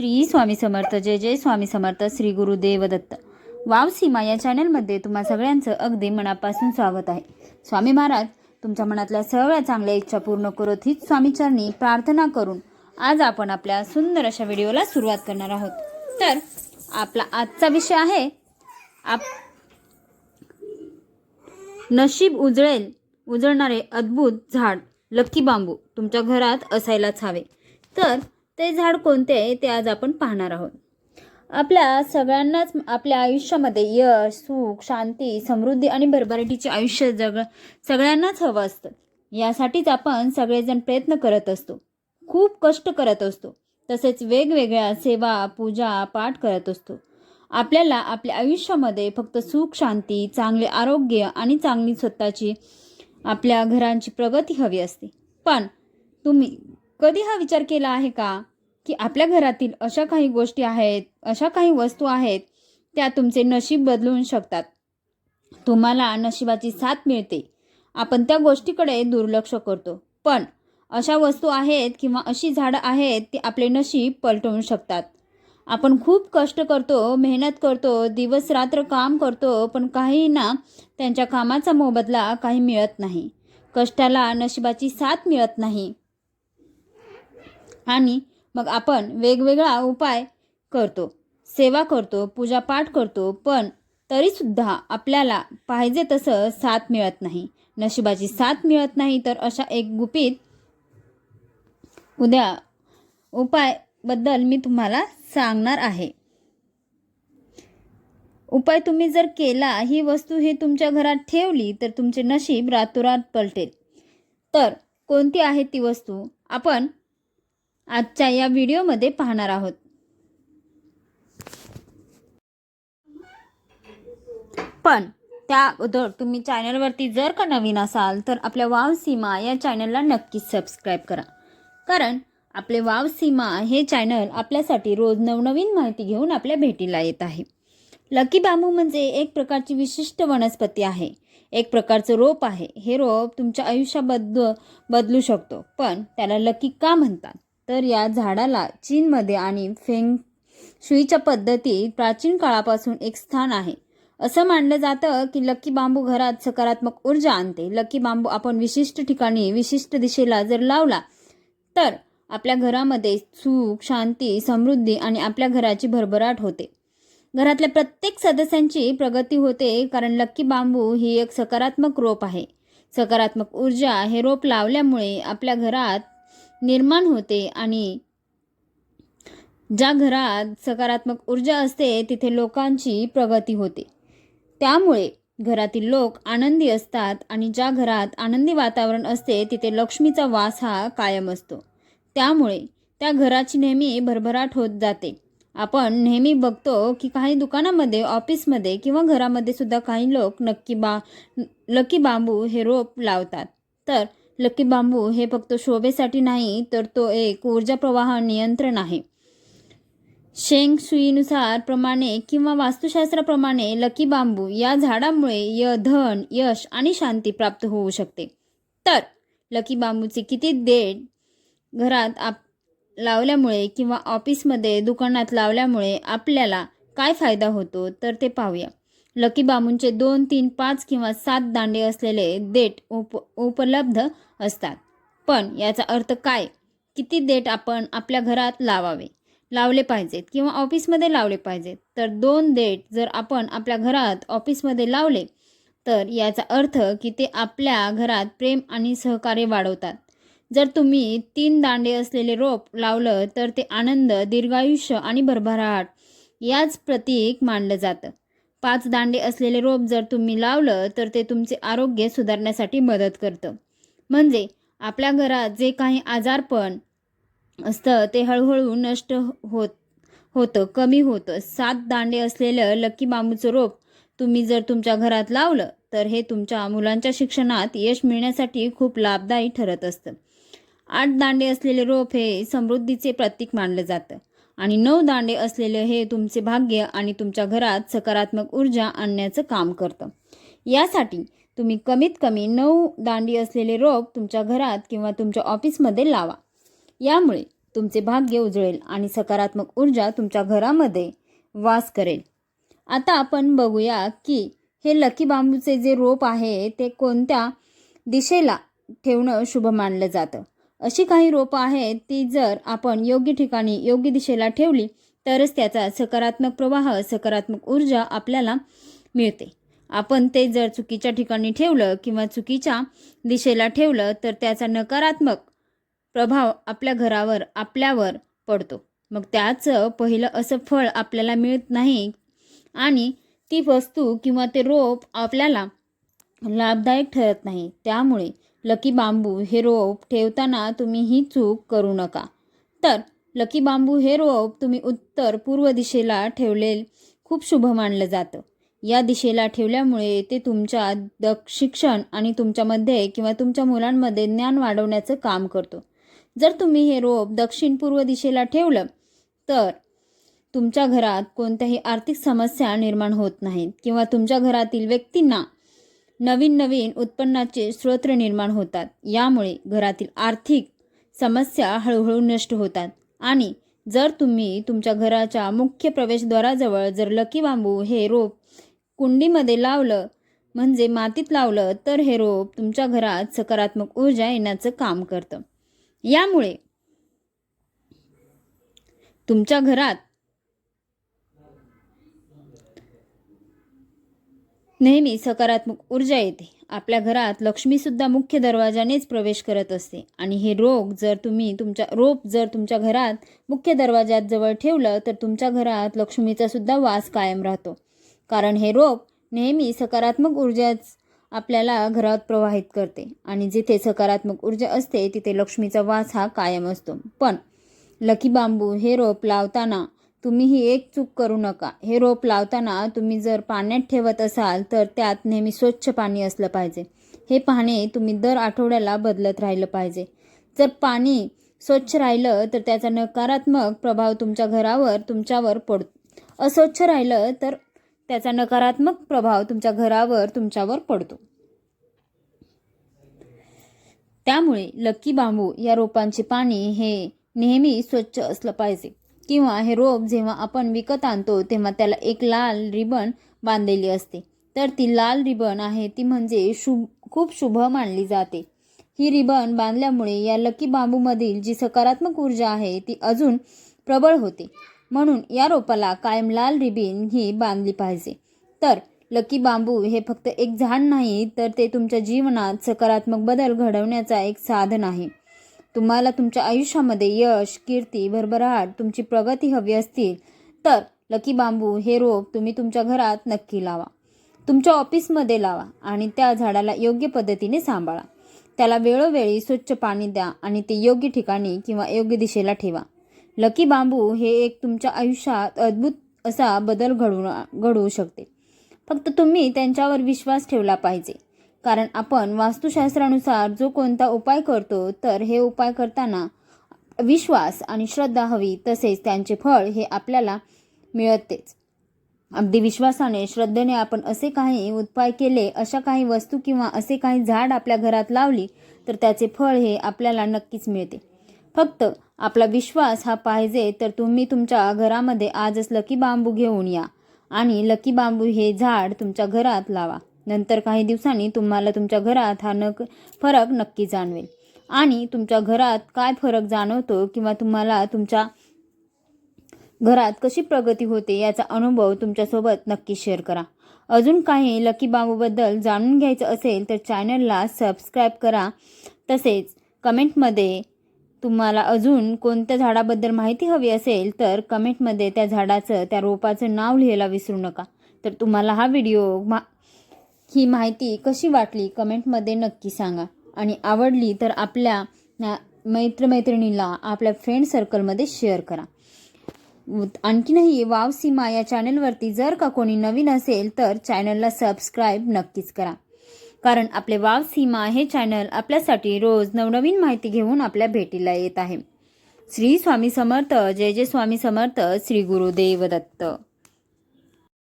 श्री स्वामी समर्थ जय जय स्वामी समर्थ श्री गुरुदेव दत्त वाव सीमा या चॅनलमध्ये तुम्हा सगळ्यांचं अगदी मनापासून स्वागत आहे. स्वामी महाराज तुमच्या मनातल्या सगळ्या चांगल्या इच्छा पूर्ण करत हीच स्वामीचरणी प्रार्थना करून आज आपण आपल्या सुंदर अशा व्हिडिओला सुरुवात करणार आहोत. तर आपला आजचा विषय आहे आप नशीब उजळेल उजळणारे अद्भुत झाड लक्की बांबू तुमच्या घरात असायलाच हवे. तर ते झाड कोणते आहे ते आज आपण पाहणार आहोत. आपल्या सगळ्यांनाच आपल्या आयुष्यामध्ये यश सुख शांती समृद्धी आणि भरभराटीचे आयुष्य जग सगळ्यांनाच हवं असतं. यासाठीच आपण सगळेजण प्रयत्न करत असतो. खूप कष्ट करत असतो. तसेच वेगवेगळ्या सेवा पूजा पाठ करत असतो. आपल्याला आपल्या आयुष्यामध्ये फक्त सुख शांती चांगले आरोग्य आणि चांगली स्वतःची आपल्या घरांची प्रगती हवी असते. पण तुम्ही कधी हा विचार केला आहे का? की आपल्या घरातील अशा काही गोष्टी आहेत अशा काही वस्तू आहेत त्या तुमचे नशीब बदलून शकतात. तुम्हाला नशिबाची साथ मिळते. आपण त्या गोष्टीकडे दुर्लक्ष करतो. पण अशा वस्तू आहेत किंवा अशी झाडं आहेत ती आपले नशीब पलटवू शकतात. आपण खूप कष्ट करतो मेहनत करतो दिवस रात्र काम करतो पण काही ना त्यांच्या कामाचा मोबदला काही मिळत नाही. कष्टाला नशिबाची साथ मिळत नाही. आणि मग आपण वेगवेगळा उपाय करतो. सेवा करतो पूजापाठ करतो पण तरीसुद्धा आपल्याला पाहिजे तसं साथ मिळत नाही. नशिबाची साथ मिळत नाही तर अशा एक गुपित उद्या उपायबद्दल मी तुम्हाला सांगणार आहे. उपाय तुम्ही जर केला ही वस्तू ही तुमच्या घरात ठेवली तर तुमचे नशीब रातोरात पलटेल. तर कोणती आहे ती वस्तू? आपण आजच्या या व्हिडिओमध्ये पाहणार आहोत. पण त्या अगोदर तुम्ही चॅनलवरती जर का नवीन असाल तर आपल्या वाव सीमा या चॅनलला नक्कीच सबस्क्राईब करा. कारण आपले वाव सीमा हे चॅनल आपल्यासाठी रोज नवनवीन माहिती घेऊन आपल्या भेटीला येत आहे. लकी बांबू म्हणजे एक प्रकारची विशिष्ट वनस्पती आहे. एक प्रकारचं रोप आहे. हे रोप तुमच्या आयुष्याबद्द बदलू शकतो. पण त्याला लकी का म्हणतात? तर या झाडाला चीनमध्ये आणि फेंग शुईच्या पद्धतीत प्राचीन काळापासून एक स्थान आहे. असं मानलं जातं की लकी बांबू घरात सकारात्मक ऊर्जा आणते. लकी बांबू आपण विशिष्ट ठिकाणी विशिष्ट दिशेला जर लावला तर आपल्या घरामध्ये सुख शांती समृद्धी आणि आपल्या घराची भरभराट होते. घरातल्या प्रत्येक सदस्यांची प्रगती होते कारण लक्की बांबू ही एक सकारात्मक रोप आहे. सकारात्मक ऊर्जा हे रोप लावल्यामुळे आपल्या घरात निर्माण होते आणि ज्या घरात सकारात्मक ऊर्जा असते तिथे लोकांची प्रगती होते. त्यामुळे घरातील लोक आनंदी असतात आणि ज्या घरात आनंदी वातावरण असते तिथे लक्ष्मीचा वास हा कायम असतो. त्यामुळे त्या घराची नेहमी भरभराट होत जाते. आपण नेहमी बघतो की काही दुकानामध्ये ऑफिसमध्ये किंवा घरामध्ये सुद्धा काही लोक नक्की बा लकी बांबू हे रोप लावतात. तर लकी बांबू हे फक्त शोभेसाठी नाही तर तो एक ऊर्जा प्रवाह नियंत्रण आहे. शेंग सुईनुसार प्रमाणे किंवा वास्तुशास्त्राप्रमाणे लकी बांबू या झाडामुळे य धन यश आणि शांती प्राप्त होऊ शकते. तर लकी बांबूचे किती देठ घरात आप लावल्यामुळे किंवा ऑफिसमध्ये दुकानात लावल्यामुळे आपल्याला काय फायदा होतो तर ते पाहूया. लकी बांबूंचे दोन तीन पाच किंवा सात दांडे असलेले देठ उप उपलब्ध असतात. पण याचा अर्थ काय? किती देठ आपण आपल्या घरात लावावे? लावले पाहिजेत किंवा ऑफिसमध्ये लावले पाहिजेत? तर दोन देठ जर आपण आपल्या घरात ऑफिसमध्ये लावले तर याचा अर्थ की ते आपल्या घरात प्रेम आणि सहकार्य वाढवतात. जर तुम्ही तीन दांडे असलेले रोप लावलं तर ते आनंद दीर्घायुष्य आणि भरभराट याच प्रतीक मानलं जातं. पाच दांडे असलेले रोप जर तुम्ही लावलं तर ते तुमचे आरोग्य सुधारण्यासाठी मदत करतं. म्हणजे आपल्या घरात जे काही आजारपण असतं ते हळूहळू नष्ट होत होतं कमी होतं. सात दांडे असलेलं लकी बांबूचं रोप तुम्ही जर तुमच्या घरात लावलं तर हे तुमच्या मुलांच्या शिक्षणात यश मिळण्यासाठी खूप लाभदायी ठरत असतं. आठ दांडे असलेले रोप हे समृद्धीचे प्रतीक मानलं जातं. आणि नऊ दांडे असलेले हे तुमचे भाग्य आणि तुमच्या घरात सकारात्मक ऊर्जा आणण्याचं काम करतं. यासाठी तुम्ही कमीत कमी नऊ दांडी असलेले रोप तुमच्या घरात किंवा तुमच्या ऑफिसमध्ये लावा. यामुळे तुमचे भाग्य उजळेल आणि सकारात्मक ऊर्जा तुमच्या घरामध्ये वास करेल. आता आपण बघूया की हे लकी बांबूचे जे रोप आहे ते कोणत्या दिशेला ठेवणं शुभ मानलं जातं? अशी काही रोपं आहेत ती जर आपण योग्य ठिकाणी योग्य दिशेला ठेवली तरच त्याचा सकारात्मक प्रवाह सकारात्मक ऊर्जा आपल्याला मिळते. आपण ते जर चुकीच्या ठिकाणी ठेवलं किंवा चुकीच्या दिशेला ठेवलं तर त्याचा नकारात्मक प्रभाव आपल्या घरावर आपल्यावर पडतो. मग त्याचं पहिलं असं फळ आपल्याला मिळत नाही आणि ती वस्तू किंवा ते रोप आपल्याला लाभदायक ठरत नाही. त्यामुळे लकी बांबू हे रोप ठेवताना तुम्ही ही चूक करू नका. तर लकी बांबू हे रोप तुम्ही उत्तर पूर्व दिशेला ठेवले खूप शुभ मानलं जातं. या दिशेला ठेवल्यामुळे ते तुमच्या द शिक्षण आणि तुमच्यामध्ये किंवा तुमच्या मुलांमध्ये ज्ञान वाढवण्याचं काम करतो. जर तुम्ही हे रोप दक्षिण पूर्व दिशेला ठेवलं तर तुमच्या घरात कोणत्याही आर्थिक समस्या निर्माण होत नाहीत किंवा तुमच्या घरातील व्यक्तींना नवीन नवीन उत्पन्नाचे स्रोत निर्माण होतात. यामुळे घरातील आर्थिक समस्या हळूहळू नष्ट होतात. आणि जर तुम्ही तुमच्या घराच्या मुख्य प्रवेशद्वाराजवळ जर लकी बांबू हे रोप कुंडीमध्ये लावलं म्हणजे मातीत लावलं तर हे रोप तुमच्या घरात सकारात्मक ऊर्जा येण्याचं काम करतं. यामुळे तुमच्या घरात नेहमी सकारात्मक ऊर्जा येते. आपल्या घरात लक्ष्मीसुद्धा मुख्य दरवाजानेच प्रवेश करत असते. आणि हे रोग जर तुम्ही तुमच्या रोप जर तुमच्या घरात मुख्य दरवाजात जवळ ठेवलं तर तुमच्या घरात लक्ष्मीचा सुद्धा वास कायम राहतो. कारण हे रोप नेहमी सकारात्मक ऊर्जाच आपल्याला घरात प्रवाहित करते. आणि जिथे सकारात्मक ऊर्जा असते तिथे लक्ष्मीचा वास हा कायम असतो. पण लकी बांबू हे रोप लावताना तुम्ही ही एक चूक करू नका. हे रोप लावताना तुम्ही जर पाण्यात ठेवत असाल तर त्यात नेहमी स्वच्छ पाणी असलं पाहिजे. हे पाणी तुम्ही दर आठवड्याला बदलत राहिलं पाहिजे. जर पाणी स्वच्छ राहिलं तर त्याचा नकारात्मक प्रभाव तुमच्या घरावर तुमच्यावर पड अस्वच्छ राहिलं तर त्याचा नकारात्मक प्रभाव तुमच्या घरावर तुमच्यावर पडतो. त्यामुळे लक्की बांबू या रोपांचे पाणी हे नेहमी स्वच्छ असलं पाहिजे. किंवा हे रोप जेव्हा आपण विकत आणतो तेव्हा त्याला एक लाल रिबन बांधलेली असते. तर ती लाल रिबन आहे ती म्हणजे शुभ खूप शुभ मानली जाते. ही रिबन बांधल्यामुळे या लकी बांबूमधील जी सकारात्मक ऊर्जा आहे ती अजून प्रबळ होते. म्हणून या रोपाला कायम लाल रिबीन ही बांधली पाहिजे. तर लकी बांबू हे फक्त एक झाड नाही तर ते तुमच्या जीवनात सकारात्मक बदल घडवण्याचा एक साधन आहे. तुम्हाला तुमच्या आयुष्यामध्ये यश कीर्ती भरभराट तुमची प्रगती हवी असतील तर लकी बांबू हे रोप तुम्ही तुमच्या घरात नक्की लावा. तुमच्या ऑफिसमध्ये लावा आणि त्या झाडाला योग्य पद्धतीने सांभाळा. त्याला वेळोवेळी स्वच्छ पाणी द्या आणि ते योग्य ठिकाणी किंवा योग्य दिशेला ठेवा. लकी बांबू हे एक तुमच्या आयुष्यात अद्भुत असा बदल घडवून घडवू शकते. फक्त तुम्ही त्यांच्यावर विश्वास ठेवला पाहिजे. कारण आपण वास्तुशास्त्रानुसार जो कोणता उपाय करतो तर हे उपाय करताना विश्वास आणि श्रद्धा हवी तसेच त्यांचे फळ हे आपल्याला मिळतेच. अगदी विश्वासाने श्रद्धेने आपण असे काही उपाय केले अशा काही वस्तू किंवा असे काही झाड आपल्या घरात लावली तर त्याचे फळ हे आपल्याला नक्कीच मिळते. फक्त आपला विश्वास हा पाहिजे तर तुम्ही तुमच्या घरामध्ये आजच लकी बांबू घेऊन या आणि लकी बांबू हे झाड तुमच्या घरात लावा. नंतर काही दिवसांनी तुम्हाला तुमच्या घरात हा नक फरक नक्की जाणवेल. आणि तुमच्या घरात काय फरक जाणवतो किंवा तुम्हाला तुमच्या घरात कशी प्रगती होते याचा अनुभव तुमच्यासोबत नक्की शेअर करा. अजून काही लकी बाबूबद्दल जाणून घ्यायचं असेल तर चॅनलला सबस्क्राईब करा. तसेच कमेंटमध्ये तुम्हाला अजून कोणत्या झाडाबद्दल माहिती हवी असेल तर कमेंटमध्ये त्या झाडाचं त्या रोपाचं नाव लिहायला विसरू नका. तर तुम्हाला हा व्हिडिओ मा ही माहिती कशी वाटली कमेंटमध्ये नक्की सांगा. आणि आवडली तर आपल्या मैत्रमैत्रिणीला आपल्या फ्रेंड सर्कलमध्ये शेअर करा. आणखीनही वाव सीमा या चॅनलवरती जर का कोणी नवीन असेल तर चॅनलला सबस्क्राईब नक्कीच करा. कारण आपले वाव सीमा हे चॅनल आपल्यासाठी रोज नवनवीन माहिती घेऊन आपल्या भेटीला येत आहे. श्री स्वामी समर्थ जय जय स्वामी समर्थ श्री गुरुदेव दत्त.